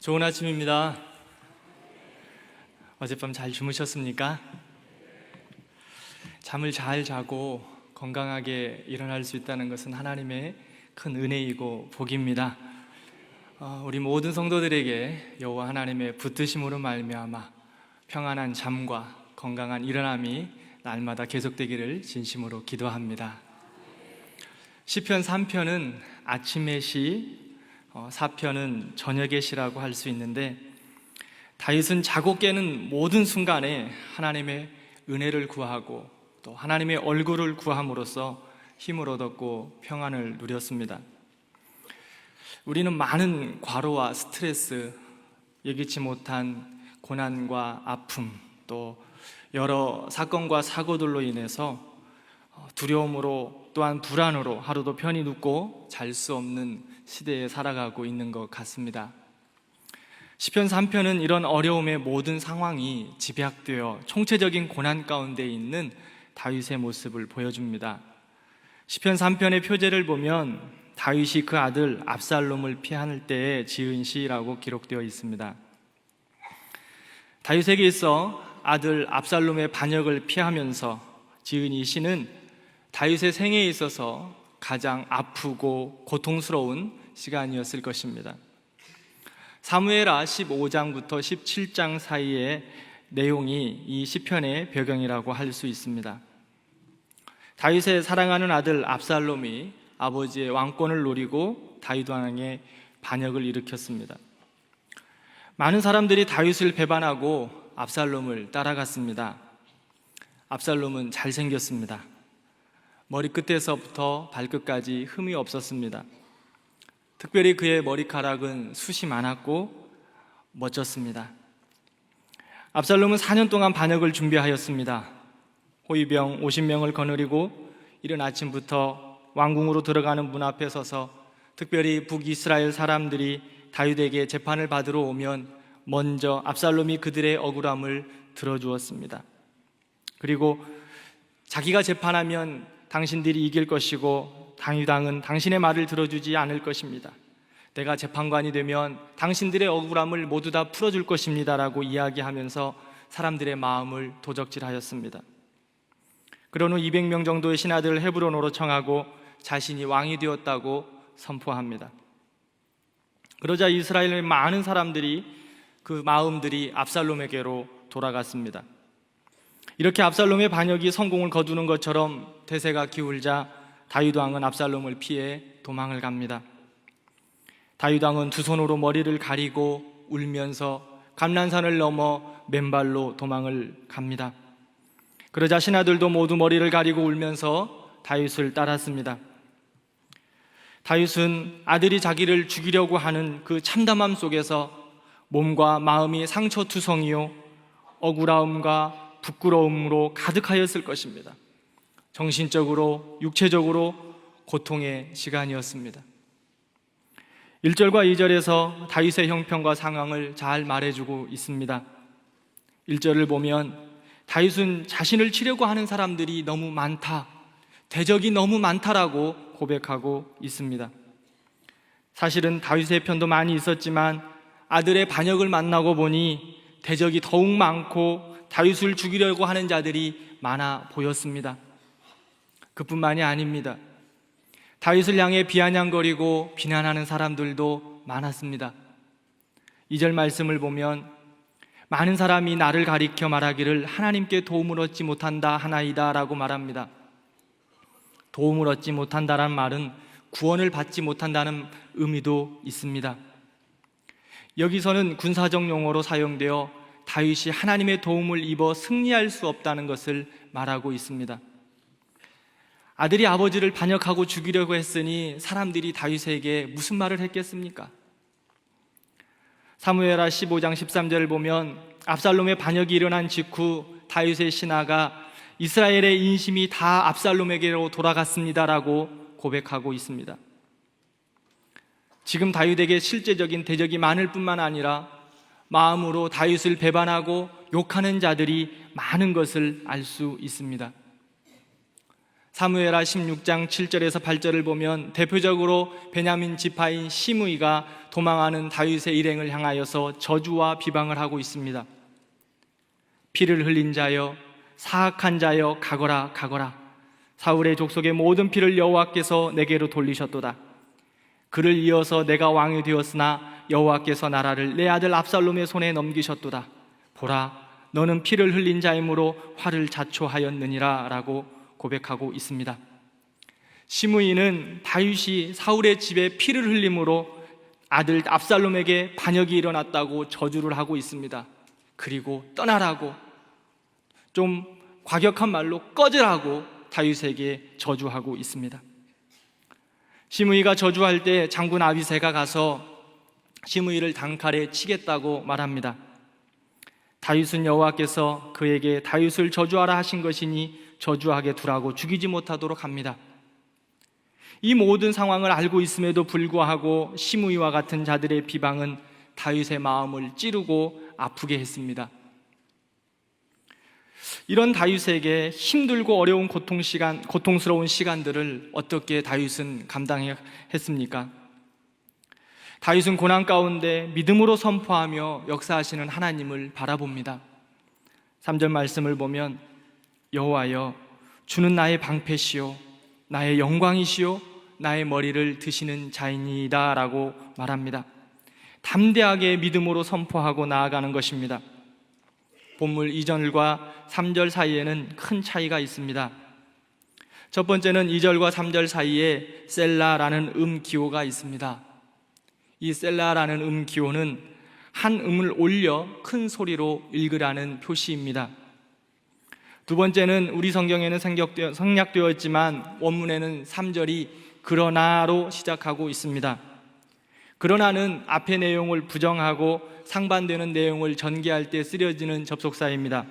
좋은 아침입니다. 어젯밤 잘 주무셨습니까? 잠을 잘 자고 건강하게 일어날 수 있다는 것은 하나님의 큰 은혜이고 복입니다. 어, 우리 모든 성도들에게 여호와 하나님의 붙드심으로 말미암아 평안한 잠과 건강한 일어남이 날마다 계속되기를 진심으로 기도합니다. 시편 3편은 아침의 시, 어, 4편은 저녁의 시라고 할 수 있는데 다윗은 자고 깨는 모든 순간에 하나님의 은혜를 구하고 또 하나님의 얼굴을 구함으로써 힘을 얻었고 평안을 누렸습니다. 우리는 많은 과로와 스트레스, 예기치 못한 고난과 아픔, 또 여러 사건과 사고들로 인해서 두려움으로 또한 불안으로 하루도 편히 눕고 잘 수 없는 시대에 살아가고 있는 것 같습니다. 시편 3편은 이런 어려움의 모든 상황이 집약되어 총체적인 고난 가운데 있는 다윗의 모습을 보여줍니다. 시편 3편의 표제를 보면 다윗이 그 아들 압살롬을 피할 때에 지은 시라고 기록되어 있습니다. 다윗에게 있어 아들 압살롬의 반역을 피하면서 지은 이 시는 다윗의 생애에 있어서 가장 아프고 고통스러운 시간이었을 것입니다. 사무엘하 15장부터 17장 사이의 내용이 이 시편의 배경이라고 할 수 있습니다. 다윗의 사랑하는 아들 압살롬이 아버지의 왕권을 노리고 다윗 왕의 반역을 일으켰습니다. 많은 사람들이 다윗을 배반하고 압살롬을 따라갔습니다. 압살롬은 잘생겼습니다. 머리끝에서부터 발끝까지 흠이 없었습니다. 특별히 그의 머리카락은 숱이 많았고 멋졌습니다. 압살롬은 4년 동안 반역을 준비하였습니다. 호위병 50명을 거느리고 이른 아침부터 왕궁으로 들어가는 문 앞에 서서 특별히 북이스라엘 사람들이 다윗에게 재판을 받으러 오면 먼저 압살롬이 그들의 억울함을 들어주었습니다. 그리고 자기가 재판하면 당신들이 이길 것이고 당유당은 당신의 말을 들어주지 않을 것입니다. 내가 재판관이 되면 당신들의 억울함을 모두 다 풀어줄 것입니다라고 이야기하면서 사람들의 마음을 도적질하였습니다. 후 200명 정도의 신하들을 헤브론으로 청하고 자신이 왕이 되었다고 선포합니다. 그러자 이스라엘의 많은 사람들이 그 마음들이 압살롬에게로 돌아갔습니다. 이렇게 압살롬의 반역이 성공을 거두는 것처럼 대세가 기울자 다윗 왕은 압살롬을 피해 도망을 갑니다. 다윗 왕은 두 손으로 머리를 가리고 울면서 감난산을 넘어 맨발로 도망을 갑니다. 그러자 신하들도 모두 머리를 가리고 울면서 다윗을 따랐습니다. 다윗은 아들이 자기를 죽이려고 하는 그 참담함 속에서 몸과 마음이 상처투성이요 억울함과 부끄러움으로 가득하였을 것입니다. 정신적으로 육체적으로 고통의 시간이었습니다. 1절과 2절에서 다윗의 형편과 상황을 잘 말해주고 있습니다. 1절을 보면 다윗은 자신을 치려고 하는 사람들이 너무 많다. 대적이 너무 많다라고 고백하고 있습니다. 사실은 다윗의 편도 많이 있었지만 아들의 반역을 만나고 보니 대적이 더욱 많고 다윗을 죽이려고 하는 자들이 많아 보였습니다. 그뿐만이 아닙니다. 다윗을 향해 비아냥거리고 비난하는 사람들도 많았습니다. 이 절 말씀을 보면 많은 사람이 나를 가리켜 말하기를 하나님께 도움을 얻지 못한다 하나이다 라고 말합니다. 도움을 얻지 못한다라는 말은 구원을 받지 못한다는 의미도 있습니다. 여기서는 군사적 용어로 사용되어 다윗이 하나님의 도움을 입어 승리할 수 없다는 것을 말하고 있습니다. 아들이 아버지를 반역하고 죽이려고 했으니 사람들이 다윗에게 무슨 말을 했겠습니까? 사무엘하 15장 13절을 보면 압살롬의 반역이 일어난 직후 다윗의 신하가 이스라엘의 인심이 다 압살롬에게로 돌아갔습니다라고 고백하고 있습니다. 지금 다윗에게 실제적인 대적이 많을 뿐만 아니라 마음으로 다윗을 배반하고 욕하는 자들이 많은 것을 알 수 있습니다. 사무엘하 16장 7절에서 8절을 보면 대표적으로 베냐민 지파인 시므이가 도망하는 다윗의 일행을 향하여서 저주와 비방을 하고 있습니다. 피를 흘린 자여 사악한 자여 가거라 가거라 사울의 족속의 모든 피를 여호와께서 내게로 돌리셨도다. 그를 이어서 내가 왕이 되었으나 여호와께서 나라를 내 아들 압살롬의 손에 넘기셨도다. 보라, 너는 피를 흘린 자이므로 화를 자초하였느니라라고 고백하고 있습니다. 시므이는 다윗이 사울의 집에 피를 흘림으로 아들 압살롬에게 반역이 일어났다고 저주를 하고 있습니다. 그리고 떠나라고 좀 과격한 말로 꺼지라고 다윗에게 저주하고 있습니다. 시므이가 저주할 때 장군 아비세가 가서 시므이를 단칼에 치겠다고 말합니다. 다윗은 여호와께서 그에게 다윗을 저주하라 하신 것이니 저주하게 두라고 죽이지 못하도록 합니다. 이 모든 상황을 알고 있음에도 불구하고 시므이와 같은 자들의 비방은 다윗의 마음을 찌르고 아프게 했습니다. 이런 다윗에게 힘들고 어려운 고통 시간, 고통스러운 시간들을 어떻게 다윗은 감당했습니까? 다윗은 고난 가운데 믿음으로 선포하며 역사하시는 하나님을 바라봅니다. 3절 말씀을 보면 여호와여 주는 나의 방패시요 나의 영광이시요 나의 머리를 드시는 자이니이다라고 말합니다. 담대하게 믿음으로 선포하고 나아가는 것입니다. 본물 2절과 3절 사이에는 큰 차이가 있습니다. 첫 번째는 2절과 3절 사이에 셀라라는 음 기호가 있습니다. 이 셀라라는 음 기호는 한 음을 올려 큰 소리로 읽으라는 표시입니다. 두 번째는 우리 성경에는 생략되어 있지만 원문에는 3절이 그러나로 시작하고 있습니다. 그러나는 앞의 내용을 부정하고 상반되는 내용을 전개할 때 쓰여지는 접속사입니다.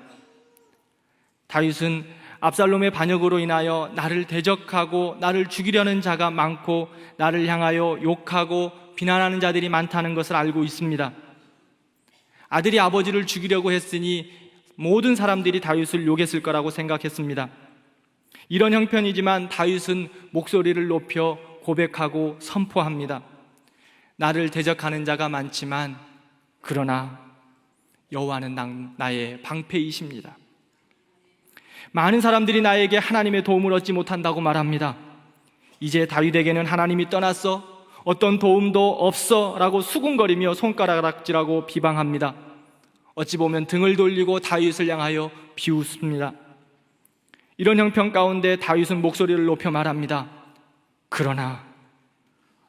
다윗은 압살롬의 반역으로 인하여 나를 대적하고 나를 죽이려는 자가 많고 나를 향하여 욕하고 비난하는 자들이 많다는 것을 알고 있습니다. 아들이 아버지를 죽이려고 했으니 모든 사람들이 다윗을 욕했을 거라고 생각했습니다. 이런 형편이지만 다윗은 목소리를 높여 고백하고 선포합니다. 나를 대적하는 자가 많지만 그러나 여호와는 나의 방패이십니다. 많은 사람들이 나에게 하나님의 도움을 얻지 못한다고 말합니다. 이제 다윗에게는 하나님이 떠났어 어떤 도움도 없어라고 수군거리며 손가락질하고 비방합니다. 어찌 보면 등을 돌리고 다윗을 향하여 비웃습니다. 이런 형편 가운데 다윗은 목소리를 높여 말합니다. 그러나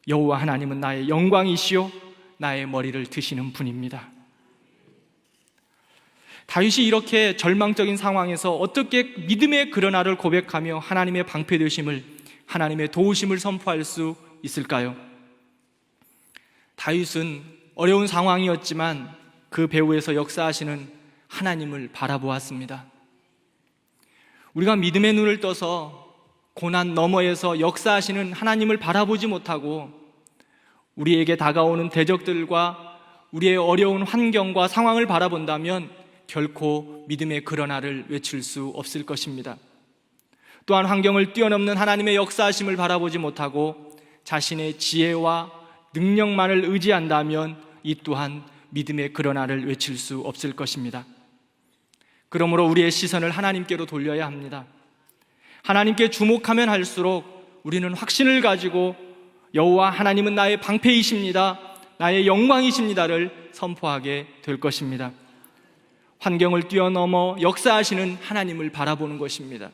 여호와 하나님은 나의 영광이시요 나의 머리를 드시는 분입니다. 다윗이 이렇게 절망적인 상황에서 어떻게 믿음의 그러나를 고백하며 하나님의 방패 되심을 하나님의 도우심을 선포할 수 있을까요? 다윗은 어려운 상황이었지만 그 배후에서 역사하시는 하나님을 바라보았습니다. 우리가 믿음의 눈을 떠서 고난 너머에서 역사하시는 하나님을 바라보지 못하고 우리에게 다가오는 대적들과 우리의 어려운 환경과 상황을 바라본다면 결코 믿음의 그러나를 외칠 수 없을 것입니다. 또한 환경을 뛰어넘는 하나님의 역사하심을 바라보지 못하고 자신의 지혜와 능력만을 의지한다면 이 또한 믿음의 그러나를 외칠 수 없을 것입니다. 그러므로 우리의 시선을 하나님께로 돌려야 합니다. 하나님께 주목하면 할수록 우리는 확신을 가지고 여호와 하나님은 나의 방패이십니다. 나의 영광이십니다를 선포하게 될 것입니다. 환경을 뛰어넘어 역사하시는 하나님을 바라보는 것입니다.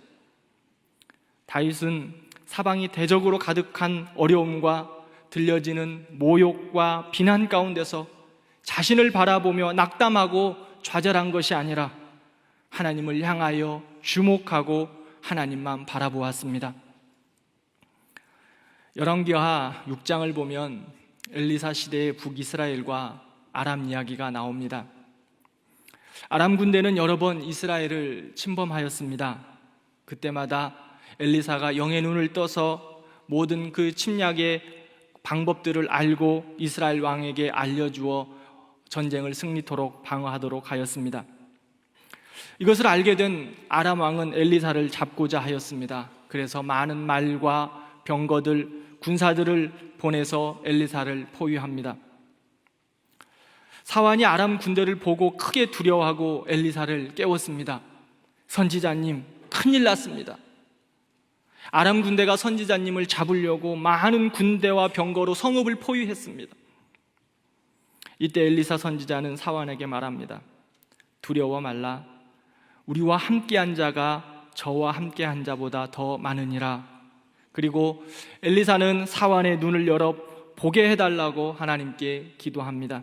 다윗은 사방이 대적으로 가득한 어려움과 들려지는 모욕과 비난 가운데서 자신을 바라보며 낙담하고 좌절한 것이 아니라 하나님을 향하여 주목하고 하나님만 바라보았습니다. 열왕기하 6장을 보면 엘리사 시대의 북이스라엘과 아람 이야기가 나옵니다. 아람 군대는 여러 번 이스라엘을 침범하였습니다. 그때마다 엘리사가 영의 눈을 떠서 모든 그 침략의 방법들을 알고 이스라엘 왕에게 알려주어 전쟁을 승리토록 방어하도록 하였습니다. 이것을 알게 된 아람 왕은 엘리사를 잡고자 하였습니다. 그래서 많은 말과 병거들, 군사들을 보내서 엘리사를 포위합니다. 사환이 아람 군대를 보고 크게 두려워하고 엘리사를 깨웠습니다. 선지자님, 큰일 났습니다. 아람 군대가 선지자님을 잡으려고 많은 군대와 병거로 성읍을 포위했습니다. 이때 엘리사 선지자는 사환에게 말합니다. 두려워 말라. 우리와 함께한 자가 저와 함께한 자보다 더 많으니라. 그리고 엘리사는 사환의 눈을 열어 보게 해달라고 하나님께 기도합니다.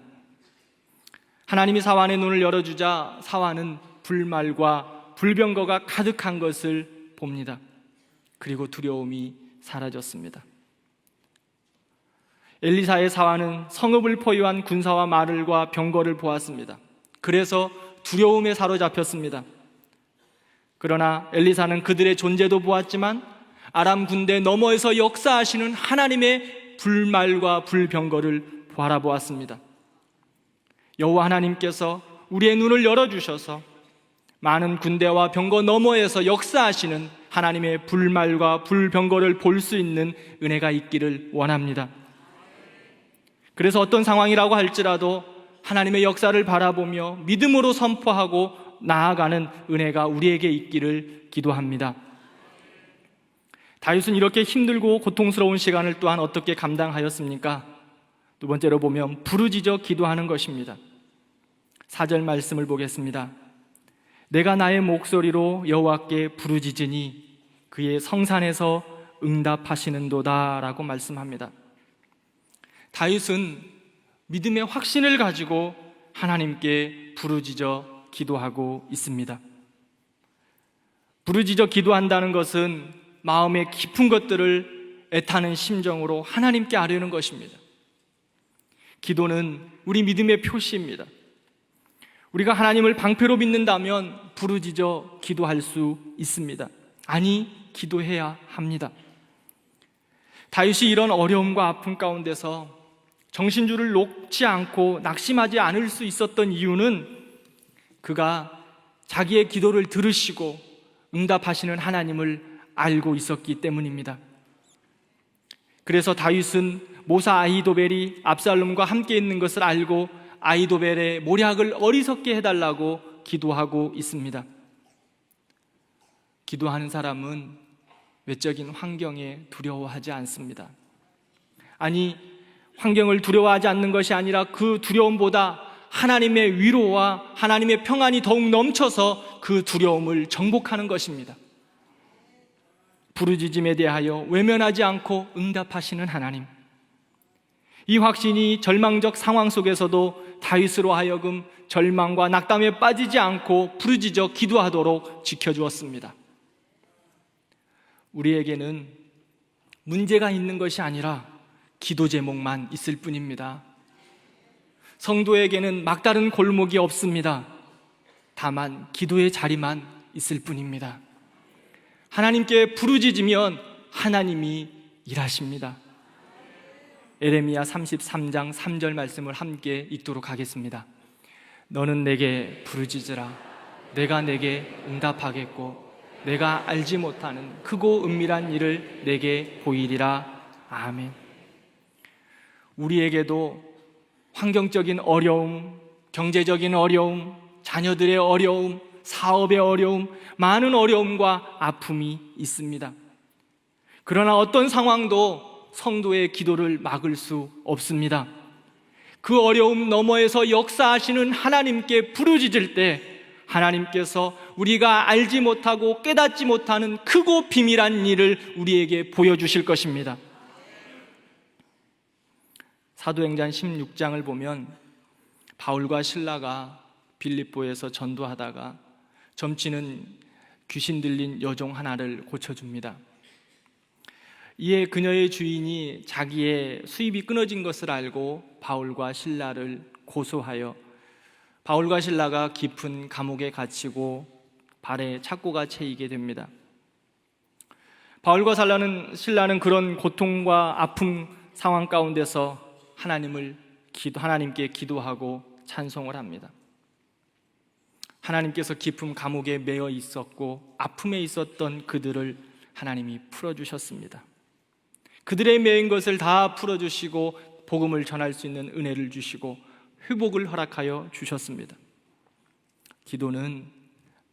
하나님이 사환의 눈을 열어주자 사환은 불말과 불병거가 가득한 것을 봅니다. 그리고 두려움이 사라졌습니다. 엘리사의 사환은 성읍을 포위한 군사와 말을과 병거를 보았습니다. 그래서 두려움에 사로잡혔습니다. 그러나 엘리사는 그들의 존재도 보았지만 아람 군대 너머에서 역사하시는 하나님의 불말과 불병거를 바라보았습니다. 여호와 하나님께서 우리의 눈을 열어 주셔서 많은 군대와 병거 너머에서 역사하시는 하나님의 불말과 불병거를 볼 수 있는 은혜가 있기를 원합니다. 그래서 어떤 상황이라고 할지라도 하나님의 역사를 바라보며 믿음으로 선포하고 나아가는 은혜가 우리에게 있기를 기도합니다. 다윗은 이렇게 힘들고 고통스러운 시간을 또한 어떻게 감당하였습니까? 두 번째로 보면 부르짖어 기도하는 것입니다. 4절 말씀을 보겠습니다. 내가 나의 목소리로 여호와께 부르짖으니 그의 성산에서 응답하시는도다라고 말씀합니다. 다윗은 믿음의 확신을 가지고 하나님께 부르짖어 기도하고 있습니다. 부르짖어 기도한다는 것은 마음의 깊은 것들을 애타는 심정으로 하나님께 아뢰는 것입니다. 기도는 우리 믿음의 표시입니다. 우리가 하나님을 방패로 믿는다면 부르짖어 기도할 수 있습니다. 아니, 기도해야 합니다. 다윗이 이런 어려움과 아픔 가운데서 정신줄을 놓지 않고 낙심하지 않을 수 있었던 이유는 그가 자기의 기도를 들으시고 응답하시는 하나님을 알고 있었기 때문입니다. 그래서 다윗은 모사 아이도벨이 압살롬과 함께 있는 것을 알고 아이도벨의 모략을 어리석게 해달라고 기도하고 있습니다. 기도하는 사람은 외적인 환경에 두려워하지 않습니다. 아니, 환경을 두려워하지 않는 것이 아니라 그 두려움보다 하나님의 위로와 하나님의 평안이 더욱 넘쳐서 그 두려움을 정복하는 것입니다. 부르짖음에 대하여 외면하지 않고 응답하시는 하나님. 이 확신이 절망적 상황 속에서도 다윗으로 하여금 절망과 낙담에 빠지지 않고 부르짖어 기도하도록 지켜주었습니다. 우리에게는 문제가 있는 것이 아니라 기도 제목만 있을 뿐입니다. 성도에게는 막다른 골목이 없습니다. 다만 기도의 자리만 있을 뿐입니다. 하나님께 부르짖으면 하나님이 일하십니다. 에레미야 33장 3절 말씀을 함께 읽도록 하겠습니다. 너는 내게 부르짖으라. 내가 내게 응답하겠고 내가 알지 못하는 크고 은밀한 일을 내게 보이리라. 아멘. 우리에게도 환경적인 어려움, 경제적인 어려움, 자녀들의 어려움, 사업의 어려움, 많은 어려움과 아픔이 있습니다. 그러나 어떤 상황도 성도의 기도를 막을 수 없습니다. 그 어려움 너머에서 역사하시는 하나님께 부르짖을 때 하나님께서 우리가 알지 못하고 깨닫지 못하는 크고 비밀한 일을 우리에게 보여주실 것입니다. 사도행전 16장을 보면 바울과 신라가 빌립보에서 전도하다가 점치는 귀신 들린 여종 하나를 고쳐줍니다. 이에 그녀의 주인이 자기의 수입이 끊어진 것을 알고 바울과 신라를 고소하여 바울과 신라가 깊은 감옥에 갇히고 발에 착고가 채이게 됩니다. 바울과 신라는, 신라는 그런 고통과 아픔 상황 가운데서 하나님을 기도, 하나님께 기도하고 찬송을 합니다. 하나님께서 깊은 감옥에 매여 있었고 아픔에 있었던 그들을 하나님이 풀어 주셨습니다. 그들의 매인 것을 다 풀어 주시고 복음을 전할 수 있는 은혜를 주시고 회복을 허락하여 주셨습니다. 기도는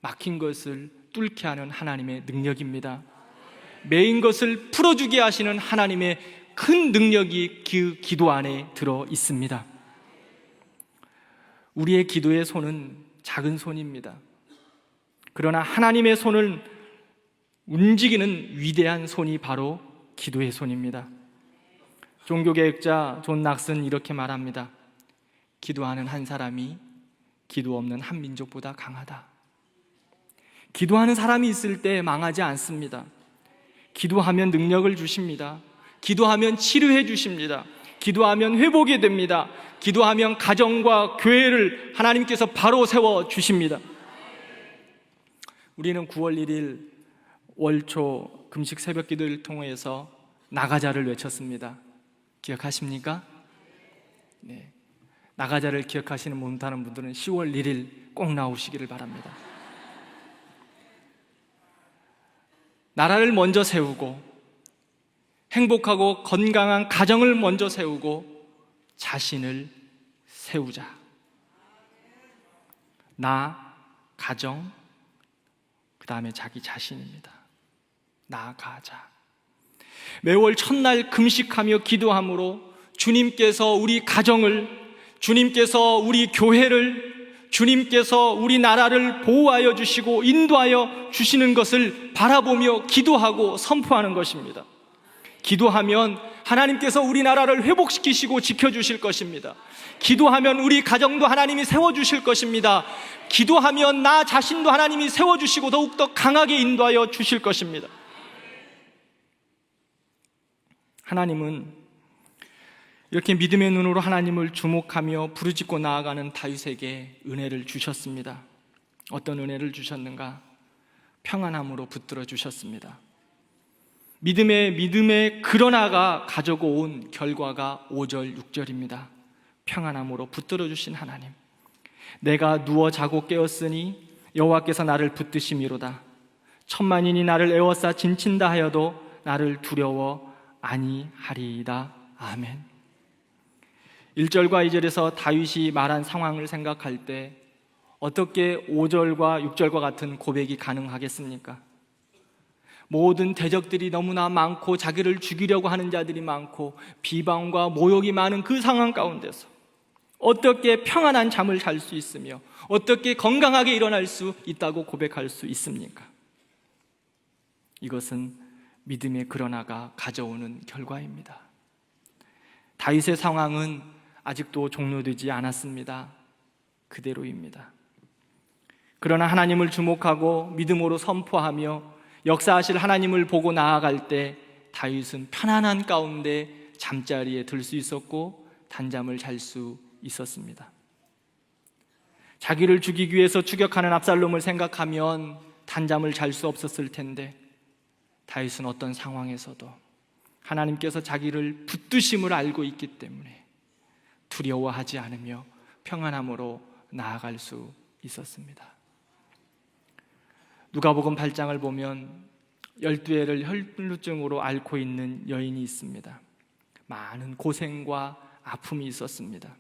막힌 것을 뚫게 하는 하나님의 능력입니다. 매인 것을 풀어주게 하시는 하나님의 큰 능력이 그 기도 안에 들어 있습니다. 우리의 기도의 손은 작은 손입니다. 그러나 하나님의 손을 움직이는 위대한 손이 바로 기도의 손입니다. 종교개혁자 존 낙슨 이렇게 말합니다. 기도하는 한 사람이 기도 없는 한 민족보다 강하다. 기도하는 사람이 있을 때 망하지 않습니다. 기도하면 능력을 주십니다. 기도하면 치료해 주십니다. 기도하면 회복이 됩니다. 기도하면 가정과 교회를 하나님께서 바로 세워 주십니다. 우리는 9월 1일 월초 금식 새벽 기도를 통해서 나가자를 외쳤습니다. 기억하십니까? 네. 나가자를 기억하시는 못하는 분들은 10월 1일 꼭 나오시기를 바랍니다. 나라를 먼저 세우고 행복하고 건강한 가정을 먼저 세우고 자신을 세우자. 나, 가정, 그 다음에 자기 자신입니다. 나가자. 매월 첫날 금식하며 기도함으로 주님께서 우리 가정을, 주님께서 우리 교회를, 주님께서 우리 나라를 보호하여 주시고 인도하여 주시는 것을 바라보며 기도하고 선포하는 것입니다. 기도하면 하나님께서 우리나라를 회복시키시고 지켜주실 것입니다. 기도하면 우리 가정도 하나님이 세워주실 것입니다. 기도하면 나 자신도 하나님이 세워주시고 더욱더 강하게 인도하여 주실 것입니다. 하나님은 이렇게 믿음의 눈으로 하나님을 주목하며 부르짖고 나아가는 다윗에게 은혜를 주셨습니다. 어떤 은혜를 주셨는가? 평안함으로 붙들어 주셨습니다. 믿음의 믿음의 그러나가 가지고 온 결과가 5절 6절입니다. 평안함으로 붙들어 주신 하나님. 내가 누워 자고 깨었으니 여호와께서 나를 붙드심이로다. 천만인이 나를 애워싸 진친다 하여도 나를 두려워 아니하리이다. 아멘. 1절과 2절에서 다윗이 말한 상황을 생각할 때 어떻게 5절과 6절과 같은 고백이 가능하겠습니까? 모든 대적들이 너무나 많고 자기를 죽이려고 하는 자들이 많고 비방과 모욕이 많은 그 상황 가운데서 어떻게 평안한 잠을 잘 수 있으며 어떻게 건강하게 일어날 수 있다고 고백할 수 있습니까? 이것은 믿음의 그러나가 가져오는 결과입니다. 다윗의 상황은 아직도 종료되지 않았습니다. 그대로입니다. 그러나 하나님을 주목하고 믿음으로 선포하며 역사하실 하나님을 보고 나아갈 때 다윗은 편안한 가운데 잠자리에 들 수 있었고 단잠을 잘 수 있었습니다. 자기를 죽이기 위해서 추격하는 압살롬을 생각하면 단잠을 잘 수 없었을 텐데 다윗은 어떤 상황에서도 하나님께서 자기를 붙드심을 알고 있기 때문에 두려워하지 않으며 평안함으로 나아갈 수 있었습니다. 누가복음 8장을 보면 12회를 혈루증으로 앓고 있는 여인이 있습니다. 많은 고생과 아픔이 있었습니다.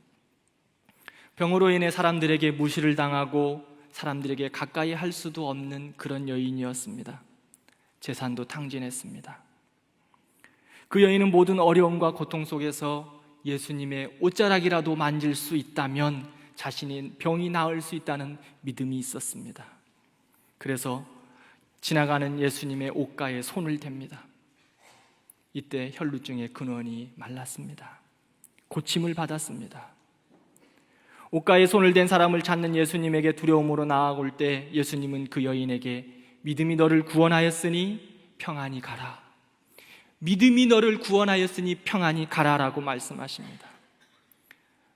병으로 인해 사람들에게 무시를 당하고 사람들에게 가까이 할 수도 없는 그런 여인이었습니다. 재산도 탕진했습니다. 그 여인은 모든 어려움과 고통 속에서 예수님의 옷자락이라도 만질 수 있다면 자신이 병이 나을 수 있다는 믿음이 있었습니다. 그래서 지나가는 예수님의 옷가에 손을 댑니다. 이때 혈루증의 근원이 말랐습니다. 고침을 받았습니다. 옷가에 손을 댄 사람을 찾는 예수님에게 두려움으로 나아올 때 예수님은 그 여인에게 믿음이 너를 구원하였으니 평안히 가라. 믿음이 너를 구원하였으니 평안히 가라라고 말씀하십니다.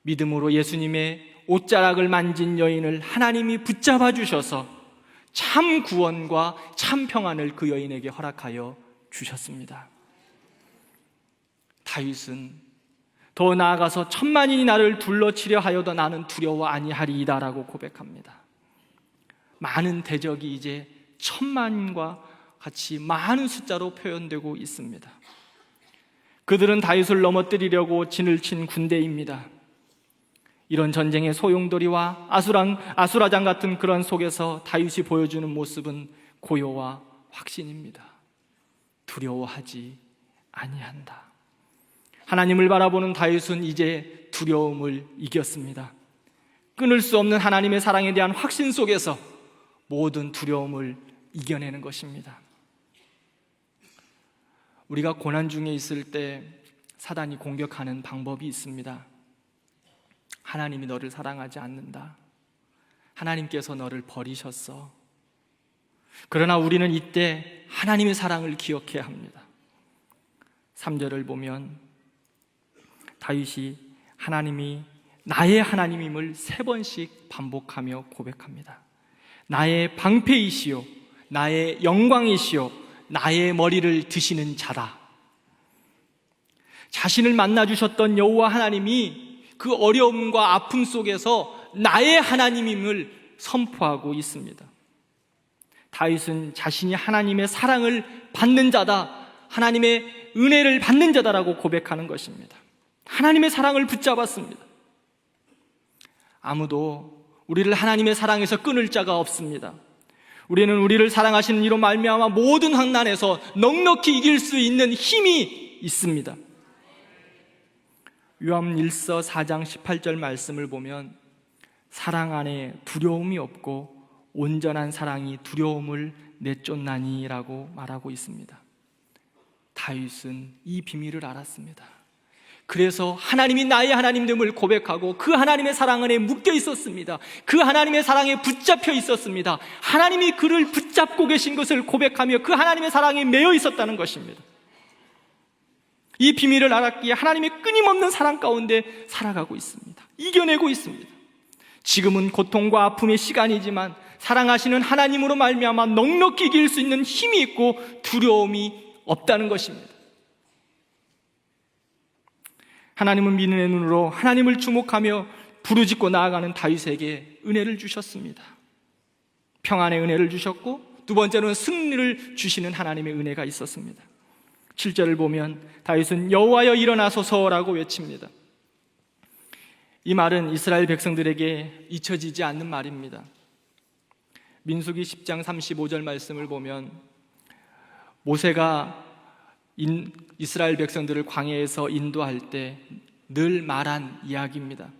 믿음으로 예수님의 옷자락을 만진 여인을 하나님이 붙잡아 주셔서 참 구원과 참 평안을 그 여인에게 허락하여 주셨습니다. 다윗은 더 나아가서 천만인이 나를 둘러치려 하여도 나는 두려워 아니하리이다라고 고백합니다. 많은 대적이 이제 천만과 같이 많은 숫자로 표현되고 있습니다. 그들은 다윗을 넘어뜨리려고 진을 친 군대입니다. 이런 전쟁의 소용돌이와 아수랑 아수라장 같은 그런 속에서 다윗이 보여주는 모습은 고요와 확신입니다. 두려워하지 아니한다. 하나님을 바라보는 다윗은 이제 두려움을 이겼습니다. 끊을 수 없는 하나님의 사랑에 대한 확신 속에서 모든 두려움을 이겨내는 것입니다. 우리가 고난 중에 있을 때 사단이 공격하는 방법이 있습니다. 하나님이 너를 사랑하지 않는다. 하나님께서 너를 버리셨어. 그러나 우리는 이때 하나님의 사랑을 기억해야 합니다. 3절을 보면 다윗이 하나님이 나의 하나님임을 세 번씩 반복하며 고백합니다. 나의 방패이시요, 나의 영광이시요, 나의 머리를 드시는 자다. 자신을 만나 주셨던 여호와 하나님이 그 어려움과 아픔 속에서 나의 하나님임을 선포하고 있습니다. 다윗은 자신이 하나님의 사랑을 받는 자다, 하나님의 은혜를 받는 자다라고 고백하는 것입니다. 하나님의 사랑을 붙잡았습니다. 아무도 우리를 하나님의 사랑에서 끊을 자가 없습니다. 우리는 우리를 사랑하시는 이로 말미암아 모든 환난에서 넉넉히 이길 수 있는 힘이 있습니다. 요한 1서 4장 18절 말씀을 보면 사랑 안에 두려움이 없고 온전한 사랑이 두려움을 내쫓나니라고 말하고 있습니다. 다윗은 이 비밀을 알았습니다. 그래서 하나님이 나의 하나님됨을 고백하고 그 하나님의 사랑 안에 묶여 있었습니다. 그 하나님의 사랑에 붙잡혀 있었습니다. 하나님이 그를 붙잡고 계신 것을 고백하며 그 하나님의 사랑에 매여 있었다는 것입니다. 이 비밀을 알았기에 하나님의 끊임없는 사랑 가운데 살아가고 있습니다. 이겨내고 있습니다. 지금은 고통과 아픔의 시간이지만 사랑하시는 하나님으로 말미암아 넉넉히 이길 수 있는 힘이 있고 두려움이 없다는 것입니다. 하나님은 믿음의 눈으로 하나님을 주목하며 부르짖고 나아가는 다윗에게 은혜를 주셨습니다. 평안의 은혜를 주셨고 두 번째로는 승리를 주시는 하나님의 은혜가 있었습니다. 7절을 보면 다윗은 여호와여 일어나소서라고 외칩니다. 이 말은 이스라엘 백성들에게 잊혀지지 않는 말입니다. 민수기 10장 35절 말씀을 보면 모세가 인, 이스라엘 백성들을 광야에서 인도할 때 늘 말한 이야기입니다.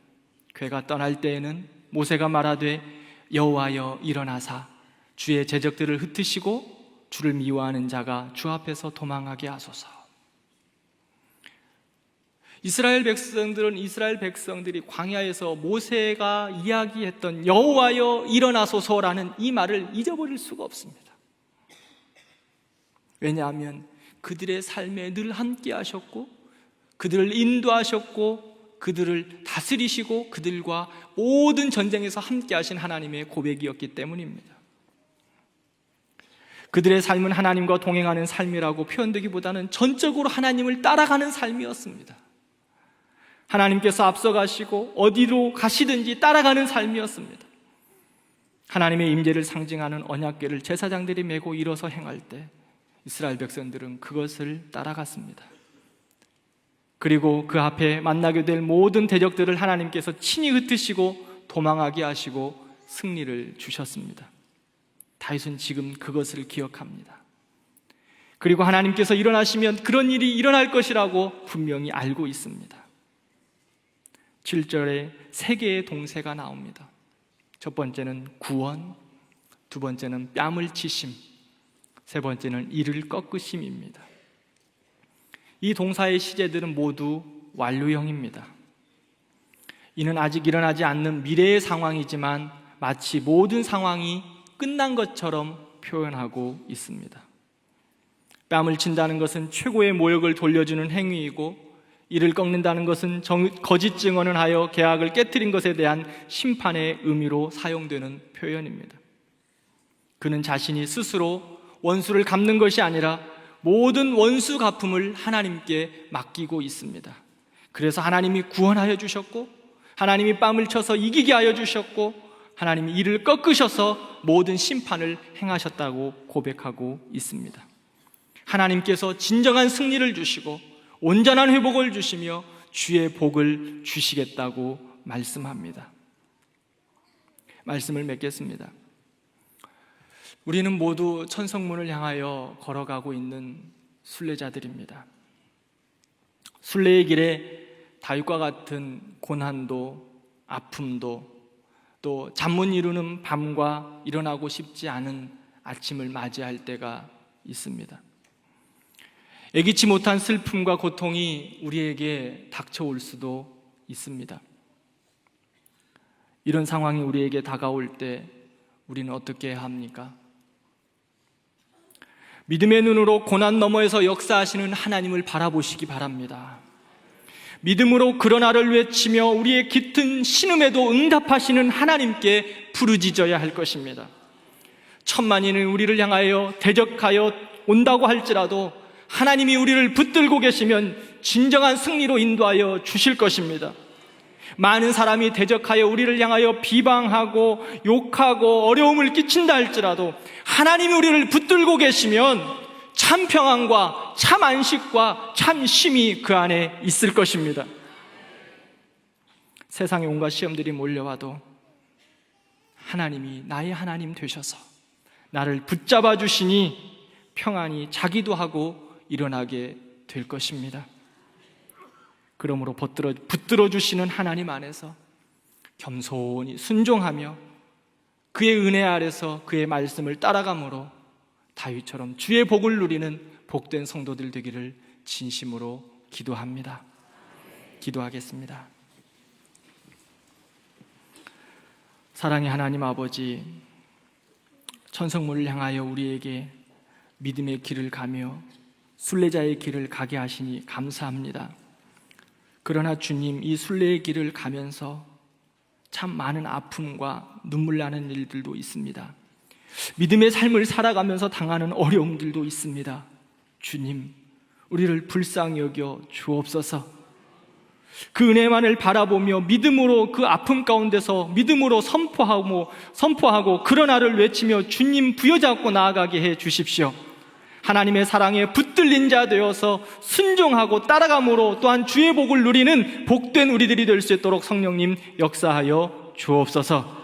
괴가 떠날 때에는 모세가 말하되 여호와여 일어나사 주의 제적들을 흩으시고 주를 미워하는 자가 주 앞에서 도망하게 하소서. 이스라엘 백성들은 이스라엘 백성들이 광야에서 모세가 이야기했던 여호와여 일어나소서라는 이 말을 잊어버릴 수가 없습니다. 왜냐하면 그들의 삶에 늘 함께 하셨고 그들을 인도하셨고 그들을 다스리시고 그들과 모든 전쟁에서 함께 하신 하나님의 고백이었기 때문입니다. 그들의 삶은 하나님과 동행하는 삶이라고 표현되기보다는 전적으로 하나님을 따라가는 삶이었습니다. 하나님께서 앞서가시고 어디로 가시든지 따라가는 삶이었습니다. 하나님의 임재를 상징하는 언약궤를 제사장들이 메고 일어서 행할 때 이스라엘 백성들은 그것을 따라갔습니다. 그리고 그 앞에 만나게 될 모든 대적들을 하나님께서 친히 흩으시고 도망하게 하시고 승리를 주셨습니다. 다윗은 지금 그것을 기억합니다. 그리고 하나님께서 일어나시면 그런 일이 일어날 것이라고 분명히 알고 있습니다. 7절에 세 개의 동세가 나옵니다. 첫 번째는 구원, 두 번째는 뺨을 치심, 세 번째는 이를 꺾으심입니다. 이 동사의 시제들은 모두 완료형입니다. 이는 아직 일어나지 않는 미래의 상황이지만 마치 모든 상황이 끝난 것처럼 표현하고 있습니다. 뺨을 친다는 것은 최고의 모욕을 돌려주는 행위이고 이를 꺾는다는 것은 정, 거짓 증언을 하여 계약을 깨뜨린 것에 대한 심판의 의미로 사용되는 표현입니다. 그는 자신이 스스로 원수를 갚는 것이 아니라 모든 원수 갚음을 하나님께 맡기고 있습니다. 그래서 하나님이 구원하여 주셨고 하나님이 뺨을 쳐서 이기게 하여 주셨고 하나님이 이를 꺾으셔서 모든 심판을 행하셨다고 고백하고 있습니다. 하나님께서 진정한 승리를 주시고 온전한 회복을 주시며 주의 복을 주시겠다고 말씀합니다. 말씀을 맺겠습니다. 우리는 모두 천성문을 향하여 걸어가고 있는 순례자들입니다. 순례의 길에 다윗과 같은 고난도 아픔도 또 잠 못 이루는 밤과 일어나고 싶지 않은 아침을 맞이할 때가 있습니다. 예기치 못한 슬픔과 고통이 우리에게 닥쳐올 수도 있습니다. 이런 상황이 우리에게 다가올 때 우리는 어떻게 해야 합니까? 믿음의 눈으로 고난 너머에서 역사하시는 하나님을 바라보시기 바랍니다. 믿음으로 그러나를 외치며 우리의 깃든 신음에도 응답하시는 하나님께 부르짖어야 할 것입니다. 천만인은 우리를 향하여 대적하여 온다고 할지라도 하나님이 우리를 붙들고 계시면 진정한 승리로 인도하여 주실 것입니다. 많은 사람이 대적하여 우리를 향하여 비방하고 욕하고 어려움을 끼친다 할지라도 하나님이 우리를 붙들고 계시면 참 평안과 참 안식과 참 쉼이 그 안에 있을 것입니다. 세상에 온갖 시험들이 몰려와도 하나님이 나의 하나님 되셔서 나를 붙잡아 주시니 평안이 자기도 하고 일어나게 될 것입니다. 그러므로 붙들어, 붙들어 주시는 하나님 안에서 겸손히 순종하며 그의 은혜 아래서 그의 말씀을 따라감으로 다윗처럼 주의 복을 누리는 복된 성도들 되기를 진심으로 기도합니다. 기도하겠습니다. 사랑의 하나님 아버지, 천성문을 향하여 우리에게 믿음의 길을 가며 순례자의 길을 가게 하시니 감사합니다. 그러나 주님, 이 순례의 길을 가면서 참 많은 아픔과 눈물 나는 일들도 있습니다. 믿음의 삶을 살아가면서 당하는 어려움들도 있습니다. 주님, 우리를 불쌍히 여겨 주옵소서. 그 은혜만을 바라보며 믿음으로 그 아픔 가운데서 믿음으로 선포하고 선포하고 그러나를 외치며 주님 부여잡고 나아가게 해 주십시오. 하나님의 사랑에 붙들린 자 되어서 순종하고 따라감으로 또한 주의 복을 누리는 복된 우리들이 될 수 있도록 성령님 역사하여 주옵소서.